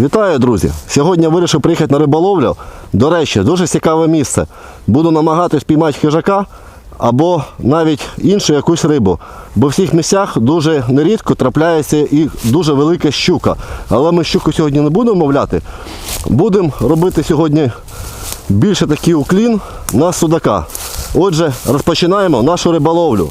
Вітаю, друзі! Сьогодні вирішив приїхати на риболовлю. До речі, дуже цікаве місце. Буду намагатись піймати хижака або навіть іншу якусь рибу. Бо в цих місцях дуже нерідко трапляється і дуже велика щука. Але ми щуку сьогодні не будемо мовляти. Будемо робити сьогодні більше такий уклін на судака. Отже, розпочинаємо нашу риболовлю.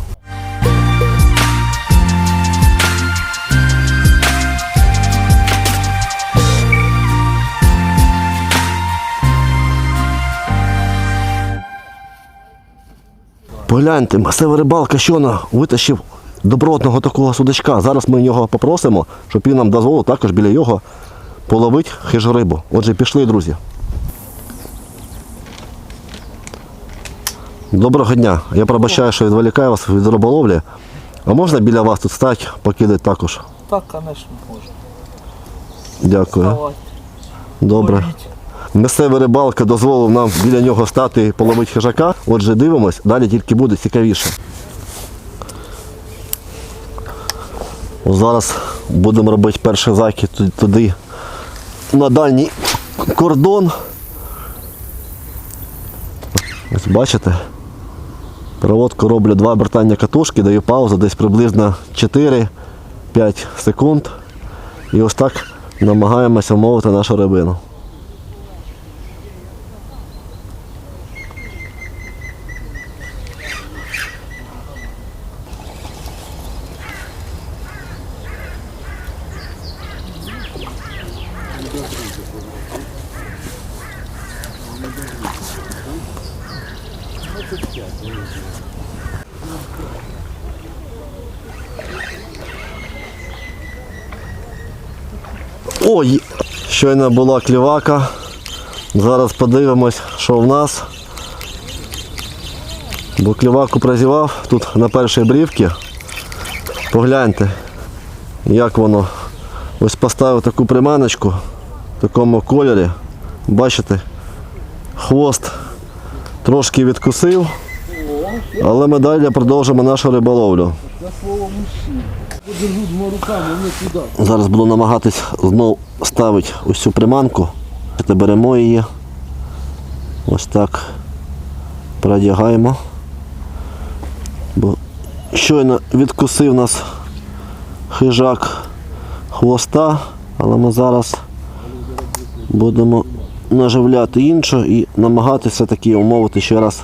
Погляньте, масива рибалка щойно витащив добротного такого судачка. Зараз ми його попросимо, щоб він нам дозволив також біля його половити хижу рибу. Отже, пішли, друзі. Доброго дня. Я пробачаю, що відволікаю вас від риболовлі. А можна біля вас тут стати, покидати також? Так, звісно, можна. Дякую. Добре. Місцева рибалка дозволив нам біля нього стати і половити хижака. Отже, дивимось, далі тільки буде цікавіше. Зараз будемо робити перший закид туди на дальній кордон. Ось бачите? Проводку роблю два обертання катушки, даю паузу десь приблизно 4-5 секунд. І ось так намагаємося вмовити нашу рибину. Ой, щойно була клівака. Зараз подивимось, що в нас. Бо кліваку прозівав тут на першій брівці. Погляньте, як воно. Ось поставив таку приманочку в такому кольорі. Бачите, хвост трошки відкусив, але ми далі продовжимо нашу риболовлю. Зараз буду намагатись знову ставити ось цю приманку. Беремо її. Ось так продягаємо. Бо щойно відкусив нас хижак хвоста, але ми зараз будемо наживляти іншу і намагатися таки умовити ще раз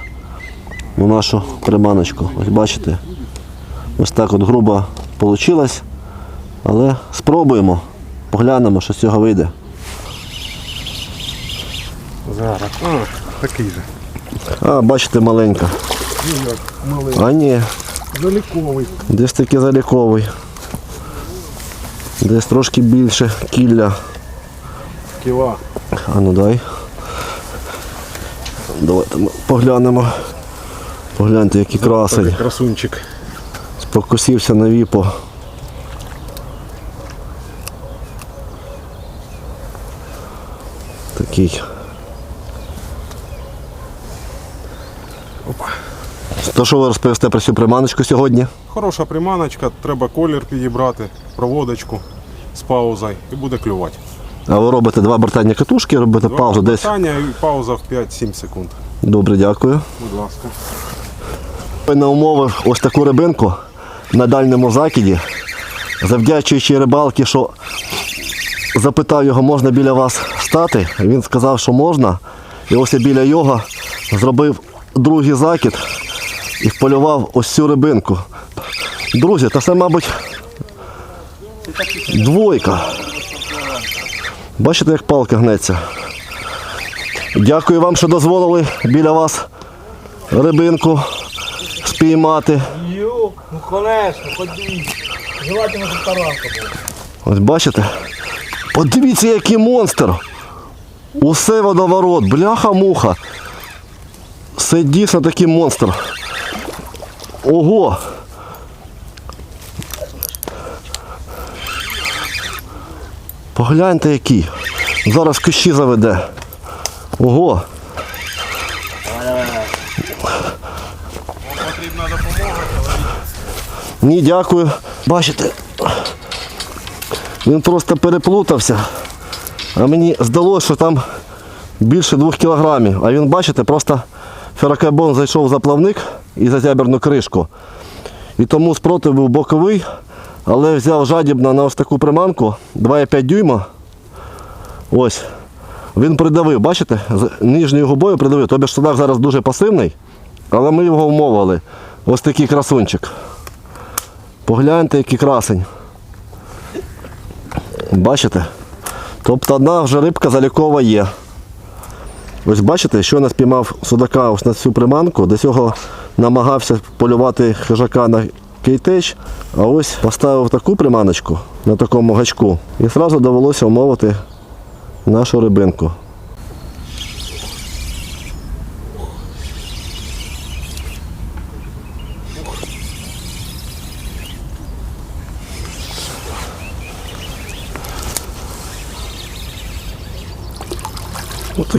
на нашу приманочку. Ось бачите, ось так от грубо вийшло. Але спробуємо, поглянемо, що з цього вийде. Зараз. А, такий же. А, бачите, маленька. А ні, Заліковий. десь таки заліковий. Десь трошки більше кілля. Кіла. А ну дай. Давайте ми поглянемо. Погляньте, який красень. Красунчик. Спокусився на віпо. Такий. Опа. То що ви розповісте про цю приманочку сьогодні? Хороша приманочка, треба колір підібрати, проводочку з паузою і буде клювати. А ви робите два бортання катушки, робите Два паузу десь. Питання і пауза в 5-7 секунд. Добре, дякую. Будь ласка. На умови ось таку рибинку на дальньому закиді, завдячуючи рибалки, що запитав його, можна біля вас стати. Він сказав, що можна. І ось я біля його зробив другий закид і вполював ось цю рибинку. Друзі, та це, мабуть, двойка. Бачите, як палка гнеться. Дякую вам, що дозволили біля вас рибинку спіймати. Йо, ну конечно, ході. Желательно, щоб таранка була. Ось бачите? Подивіться, який монстр. Усе водоворот, бляха-муха. Це дійсно такий монстр. Ого! Погляньте який. Зараз кущі заведе. Ого! Ні, дякую. Бачите, він просто переплутався. А мені здалося, що там більше двох кілограмів. А він, бачите, просто ферокарбон зайшов за плавник і за зяберну кришку. І тому спротив був боковий, але взяв жадібно на ось таку приманку 2,5 дюйма. Ось. Він придавив, бачите? Нижньою губою придавив. Тобі ж судак зараз дуже пасивний, але ми його вмовили. Ось такий красунчик. Погляньте, який красень. Бачите? Тобто одна вже рибка залікова є. Ось бачите, що я спіймав судака ось на цю приманку, до цього намагався полювати хижака на кейтеч, а ось поставив таку приманочку на такому гачку і одразу довелося умовити нашу рибинку.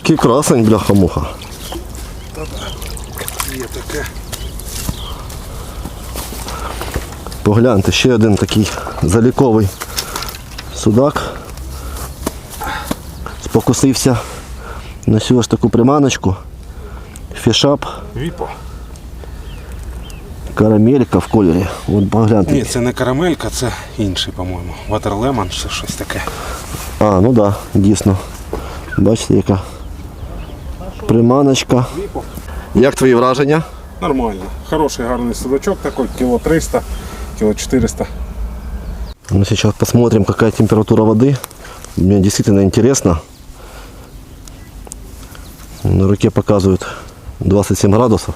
Такий красень, бляха-муха. Є таке. Погляньте, ще один такий заліковий судак. Спокусився на цю ось таку приманочку. Фішап, Віпо. карамелька в кольорі. От погляньте. Ні, це не карамелька, це інший, по-моєму. Ватерлемон чи щось таке. А, ну так, да, дійсно. Бачите, яка приманочка. Віпо. Як твої враження? Нормально. Хороший гарний судачок такой, кіло 300, кіло 400. Мы сейчас посмотрим, какая температура воды. Мне действительно интересно. На руке показывают 27 градусов.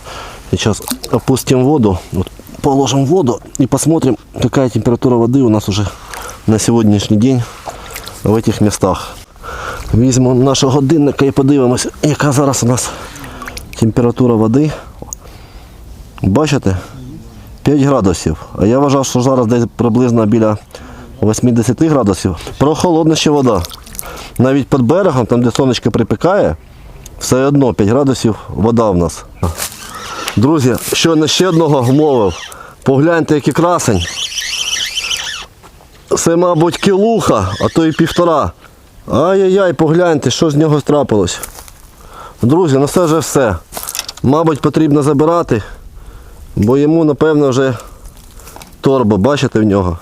Сейчас опустим воду, вот положим воду и посмотрим, какая температура воды у нас уже на сегодняшний день в этих местах. Візьмемо нашого годинника і подивимося, яка зараз у нас температура води. Бачите? 5 градусів. А я вважав, що зараз десь приблизно біля 80 градусів. Прохолодна ще вода. Навіть під берегом, там де сонечко припікає, все одно 5 градусів вода в нас. Друзі, щойно ще одного вмовив. Погляньте, який красень. Це, мабуть, кілуха, а то і півтора. Ай-яй-яй, погляньте, що з нього трапилось. Друзі, ну це вже все. Мабуть, потрібно забирати. Бо йому, напевно, вже торба, бачите в нього?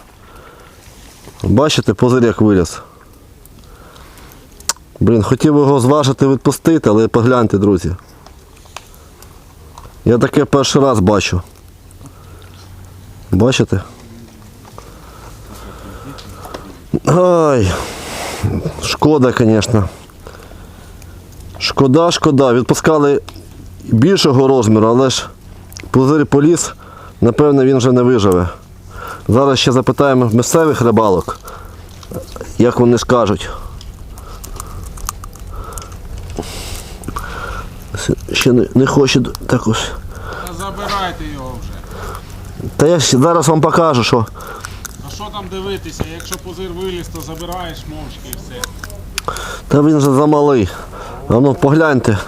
Бачите, позир як виліз. Блін, хотів його зважити відпустити, але погляньте, друзі. Я таке перший раз бачу. Бачите? Ай, шкода, звісно. Шкода, шкода. Відпускали більшого розміру, але ж Пузир поліз, напевно, він вже не виживе. Зараз ще запитаємо місцевих рибалок, як вони скажуть. Ще не, не хоче також. Та забирайте його вже. Та я зараз вам покажу, що що там дивитися? Якщо позир виліз, то забираєш мовчки і все. та він вже замалий. А ну погляньте.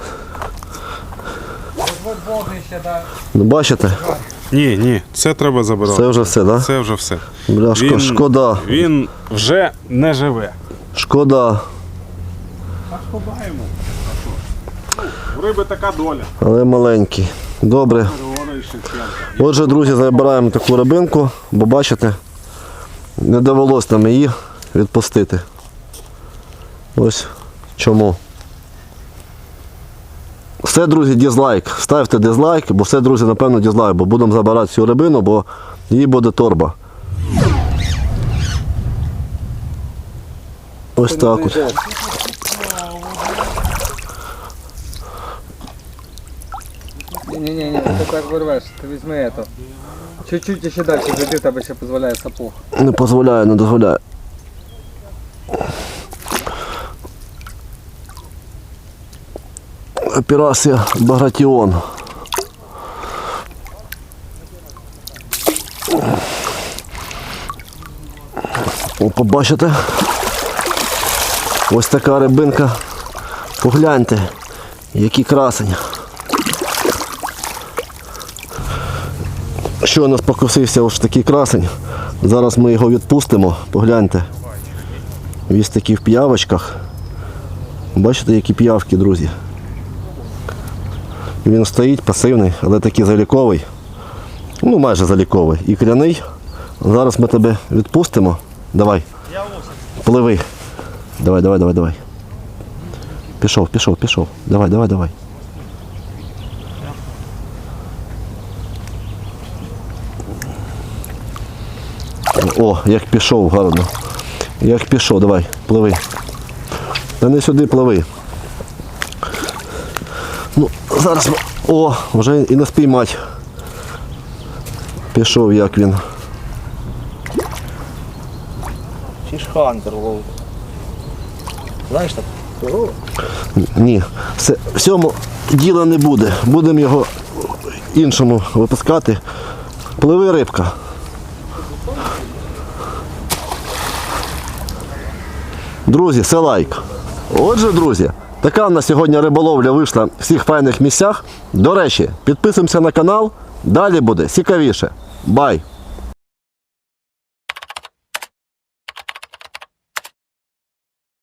Ну бачите, Ні, ні, це треба забирати. це вже все, так? Да? Це вже все. Бля, шко- шкода. Він вже не живе. Шкода. Ховаємо. У риби така доля. Але маленький. Добре. Отже, друзі, забираємо таку рибинку, бо бачите, не довелось нам її відпустити. Ось чому. Все, друзі, дізлайк. Ставте дизлайк, бо все, друзі, напевно, дізлайк, бо будемо забирати цю рибину, бо їй буде торба. Ось так от. Не-не-не, ты так вырвешь, ты возьми это. Чуть-чуть еще дальше зайди, тебе ще позволяє сапог. Не дозволяє, не дозволяє. Операція Багратіон. О, побачите? Ось така рибинка. Погляньте, який красень. Що у нас покусився ось такий красень. Зараз ми його відпустимо. Погляньте. Він такий в п'явочках. Бачите, які п'явки, друзі. Він стоїть пасивний, але такий заліковий. Ну, майже заліковий. І кляний. Зараз ми тебе відпустимо. Давай. Пливи. Давай, давай, давай, давай. Пішов, пішов, пішов. Давай, давай, давай. О, як пішов гарно. Як пішов, давай, пливи. Та не сюди пливи. Ну, зараз. О, вже і не спіймать. Пішов як він. Фішхантер ловить. Знаєш так? Ні, все, в цьому діла не буде. Будемо його іншому випускати. Пливи рибка. Друзі, це лайк. Отже, друзі, така в нас сьогодні риболовля вийшла в всіх файних місцях. До речі, підписуємося на канал. Далі буде цікавіше. Бай!